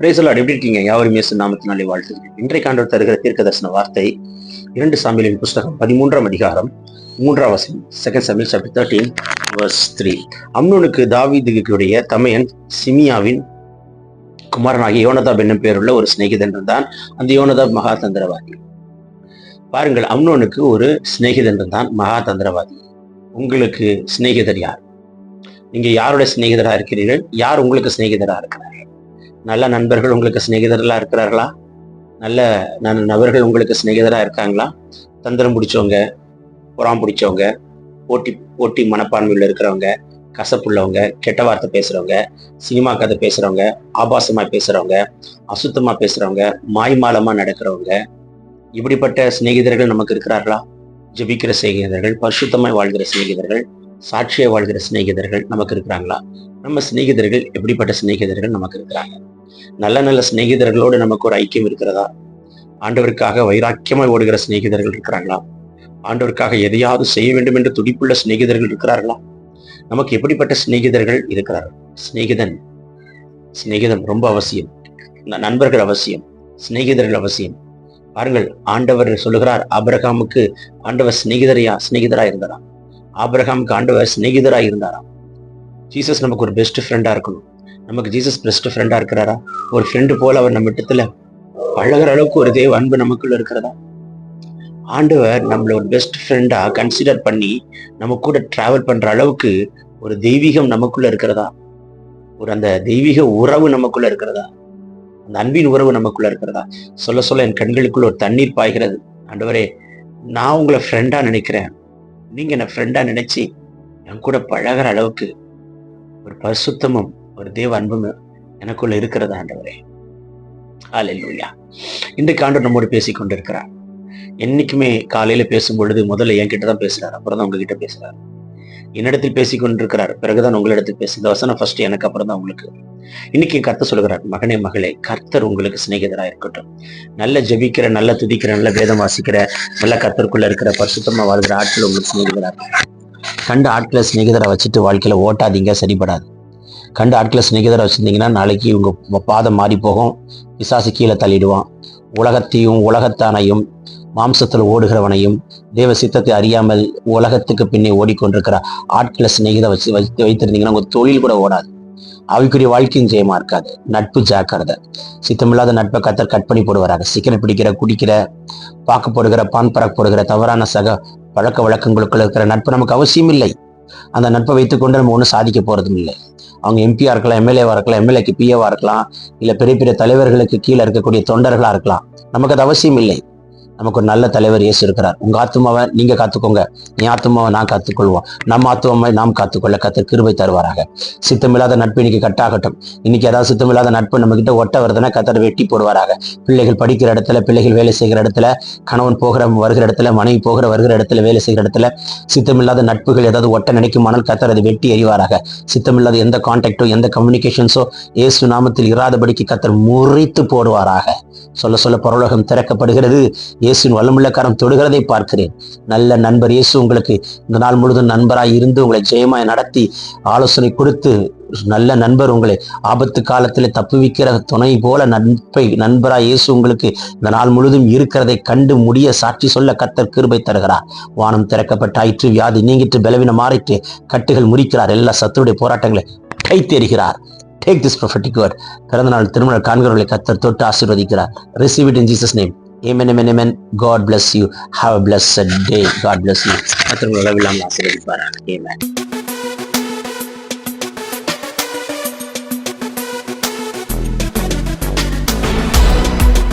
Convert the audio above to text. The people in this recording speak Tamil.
பிரேசலாட் எப்படி இருக்கீங்க? யாவரும் இயேசு நாமத்தினாலே வாழ்த்துகிறேன் இன்றைக்கு ஆண்டவர் தருகிற தீர்க்க தரிசன வார்த்தை இரண்டு சாமியலின் புஸ்தகம் பதிமூன்றாம் அதிகாரம் மூன்றாம் வசனம் second Samuel chapter thirteen verse three அம்னோனுக்கு தாவீதுடைய தமையன் சிமியாவின் குமாரனாகிய யோனதாப் என்னும் பேருள்ள ஒரு சிநேகிதன் இருந்தான். அந்த யோனதாப் மகா தந்திரவாதி பாருங்கள் அம்னோனுக்கு ஒரு சிநேகிதன் இருந்தான் மகா தந்திரவாதி உங்களுக்கு சிநேகிதர் யார்? நீங்க யாரோட சிநேகிதரா இருக்கிறீர்கள்? யார் உங்களுக்கு சிநேகிதரா இருக்கிறார்கள்? நல்ல நண்பர்கள் உங்களுக்கு சிநேகிதர்களா இருக்கிறார்களா? நல்ல ந- நபர்கள் உங்களுக்கு சிநேகிதராக இருக்காங்களா? தந்திரம் பிடிச்சவங்க புறாம் பிடிச்சவங்க போட்டி போட்டி மனப்பான்மையில் இருக்கிறவங்க கசப்புள்ளவங்க கெட்ட வார்த்தை பேசுகிறவங்க சினிமா கதை பேசுகிறவங்க ஆபாசமாக பேசுகிறவங்க அசுத்தமாக பேசுகிறவங்க மாய்மாலமாக நடக்கிறவங்க இப்படிப்பட்ட சிநேகிதர்கள் நமக்கு இருக்கிறார்களா? ஜெபிக்கிற சிநேகிதர்கள் பரிசுத்தமாய் வாழ்கிற சிநேகிதர்கள் சாட்சியை வாழ்கிற சிநேகிதர்கள் நமக்கு இருக்கிறாங்களா? நம்ம சிநேகிதர்கள் எப்படிப்பட்ட சிநேகிதர்கள் நமக்கு இருக்கிறாங்க? நல்ல நல்ல சிநேகிதர்களோடு நமக்கு ஒரு ஐக்கியம் இருக்கிறதா? ஆண்டவருக்காக வைராக்கியமாய் ஓடுகிற சிநேகிதர்கள் இருக்கிறாங்களா ஆண்டவருக்காக எதையாவது செய்ய வேண்டும் என்று துடிப்புள்ள சிநேகிதர்கள் இருக்கிறார்களா? நமக்கு எப்படிப்பட்ட சிநேகிதர்கள் இருக்கிறார்கள்? சிநேகிதன் சிநேகிதம் ரொம்ப அவசியம். ந- நண்பர்கள் அவசியம். சிநேகிதர்கள் அவசியம். பாருங்கள் ஆண்டவர் சொல்லுகிறார் ஆபிரகாமுக்கு ஆண்டவர் சிநேகிதரையா சிநேகிதரா இருந்தாராம் ஆபிரகாமுக்கு ஆண்டவர் சிநேகிதரா இருந்தாராம் ஜீசஸ் நமக்கு ஒரு பெஸ்ட் ஃப்ரெண்டா இருக்கணும். நமக்கு ஜீசஸ் பெஸ்ட் ஃப்ரெண்டாக இருக்கிறாரா? ஒரு ஃப்ரெண்டு போல அவர் நம்ம இடத்துல பழகுற அளவுக்கு ஒரு தேவ அன்பு நமக்குள்ள இருக்கிறதா? ஆண்டவர் நம்மளை ஒரு பெஸ்ட் ஃப்ரெண்டாக கன்சிடர் பண்ணி நம்ம கூட ட்ராவல் பண்ணுற அளவுக்கு ஒரு தெய்வீகம் நமக்குள்ள இருக்கிறதா? ஒரு அந்த தெய்வீக உறவு நமக்குள்ள இருக்கிறதா? அந்த அன்பின் உறவு நமக்குள்ள இருக்கிறதா? சொல்ல சொல்ல என் கண்களுக்குள்ள ஒரு தண்ணீர் பாய்கிறது. ஆண்டவரே நான் உங்களை ஃப்ரெண்டாக நினைக்கிறேன். நீங்கள் என்னை ஃப்ரெண்டாக நினச்சி என் கூட பழகுற அளவுக்கு ஒரு பரிசுத்தமும் ஒரு தேவ அன்பும் எனக்குள்ள இருக்கிறதா ஆண்டவரே. ஆலையா இன்றைக்கு ஆண்டவர் நம்மோடு பேசிக் கொண்டிருக்கிறார். என்னைக்குமே காலையில பேசும் பொழுது முதல்ல என்கிட்ட தான் பேசுறாரு அப்புறம் தான் உங்ககிட்ட பேசுறாரு. என்னிடத்தில் பேசி கொண்டிருக்கிறார் பிறகுதான் உங்களிடத்தில் பேசு இந்த வசனம் ஃபர்ஸ்ட் எனக்கு அப்புறம் தான் உங்களுக்கு. இன்னைக்கு கர்த்தர் சொல்கிறார் மகனே மகளே கர்த்தர் உங்களுக்கு சிநேகிதரா இருக்கட்டும். நல்ல ஜெபிக்கிற நல்ல துதிக்கிற நல்ல வேதம் வாசிக்கிற நல்ல கர்த்தருக்குள்ள இருக்கிற பரிசுத்தமா வாழ்கிற ஆட்கள் உங்களுக்கு சிநேகிதராக கண்ட ஆட்களை சிநேகிதரை வச்சுட்டு வாழ்க்கையில ஓட்டாதீங்க சரிபடாது கண்டு ஆட்களை சிநேகிதரை வச்சிருந்தீங்கன்னா நாளைக்கு உங்கள் பாதம் மாறி போகும். பிசாசு கீழே தள்ளிடுவான். உலகத்தையும் உலகத்தானையும் மாம்சத்தில் ஓடுகிறவனையும் தேவ சித்தத்தை அறியாமல் உலகத்துக்கு பின்னே ஓடிக்கொண்டிருக்கிற ஆட்களை சிநேகிதை வச்சு வைத்து வைத்திருந்தீங்கன்னா உங்கள் தொழில் கூட ஓடாது. அவைக்குரிய வாழ்க்கையும் ஜெயமா இருக்காது நட்பு ஜாக்கிரதை. சித்தமில்லாத நட்பை கத்தர் கட் பண்ணி போடுவாராக. சிக்கனை பிடிக்கிற குடிக்கிற பாக்கு போடுகிற பான் பறக்க போடுகிற தவறான சக பழக்க வழக்கங்களுக்குள்ள இருக்கிற நட்பு நமக்கு அவசியம் இல்லை அந்த நட்பை வைத்துக்கொண்டு நம்ம ஒன்றும் சாதிக்க போறதும் இல்லை அவங்க எம்பியா இருக்கலாம் எம்எல்ஏவா இருக்கலாம் எம்எல்ஏக்கு பிஏவா இருக்கலாம் இல்ல பெரிய பெரிய தலைவர்களுக்கு கீழே இருக்கக்கூடிய தொண்டர்களா இருக்கலாம். நமக்கு அது அவசியம் இல்லை. நமக்கு ஒரு நல்ல தலைவர் இயேசு இருக்கிறார். உங்க ஆத்துமாவை நீங்க காத்துக்கோங்க. என் ஆத்துமாவை நான் காத்துக்கொள்வோம். நம்ம ஆத்துமாவை நாம் காத்துக்கொள்ள கத்தர் கிருபை தருவாராக. சித்தமில்லாத நட்பு இன்னைக்கு கட்டாகட்டும். இன்னைக்கு ஏதாவது சித்தமில்லாத நட்பு நம்ம கிட்ட ஒட்ட வருதுன்னா கத்தர் வெட்டி போடுவாராக. பிள்ளைகள் படிக்கிற இடத்துல பிள்ளைகள் வேலை செய்கிற இடத்துல கணவன் போகிற வருகிற இடத்துல மனைவி போகிற வருகிற இடத்துல வேலை செய்கிற இடத்துல சித்தமில்லாத நட்புகள் ஏதாவது ஒட்ட நினைக்குமானால் கத்தர் அதை வெட்டி எறிவாராக. சித்தமில்லாத எந்த கான்டாக்டோ எந்த கம்யூனிகேஷன்ஸோ இயேசு நாமத்தில் இராதபடிக்கு கத்தர் முறித்து போடுவாராக. சொல்ல சொல்ல பரலோகம் திறக்கப்படுகிறது. இயேசுவின் வல்லமுள்ள கரம் தொடுகிறதை பார்க்கிறேன். நல்ல நண்பர் இயேசு உங்களுக்கு இந்த நாள் முழுதும் நண்பராய் இருந்து உங்களை ஜெயமாய் நடத்தி ஆலோசனை கொடுத்து நல்ல நண்பர் உங்களை ஆபத்து காலத்தில் தப்புவிக்கிற துணை போல நட்பை நண்பராய் இயேசு உங்களுக்கு இந்த நாள் முழுதும் இருக்கிறதை கண்டு முடிய சாட்சி சொல்ல கத்தர் கிருபை தருகிறார். வானம் திறக்கப்பட்டாயிற்று வியாதி நீங்கிட்டு பலவீனம் மாறிட்டு கட்டுகள் முறிக்கிறார். எல்லா சத்துருடைய போராட்டங்களை கைத்தேறுகிறார் டேக் திஸ் ப்ரொஃபட்டிக் வேர்ட் பிறந்த நாள் திருமண காண்கிறவர்களை கத்தர் தொட்டு ஆசீர்வதிக்கிறார். Receive it in Jesus name Amen, amen, amen. God bless you. Have a blessed day. God bless you. கத்தர் உங்களை அளவில்லாமல் ஆசீர்வதிப்பாராக. Amen.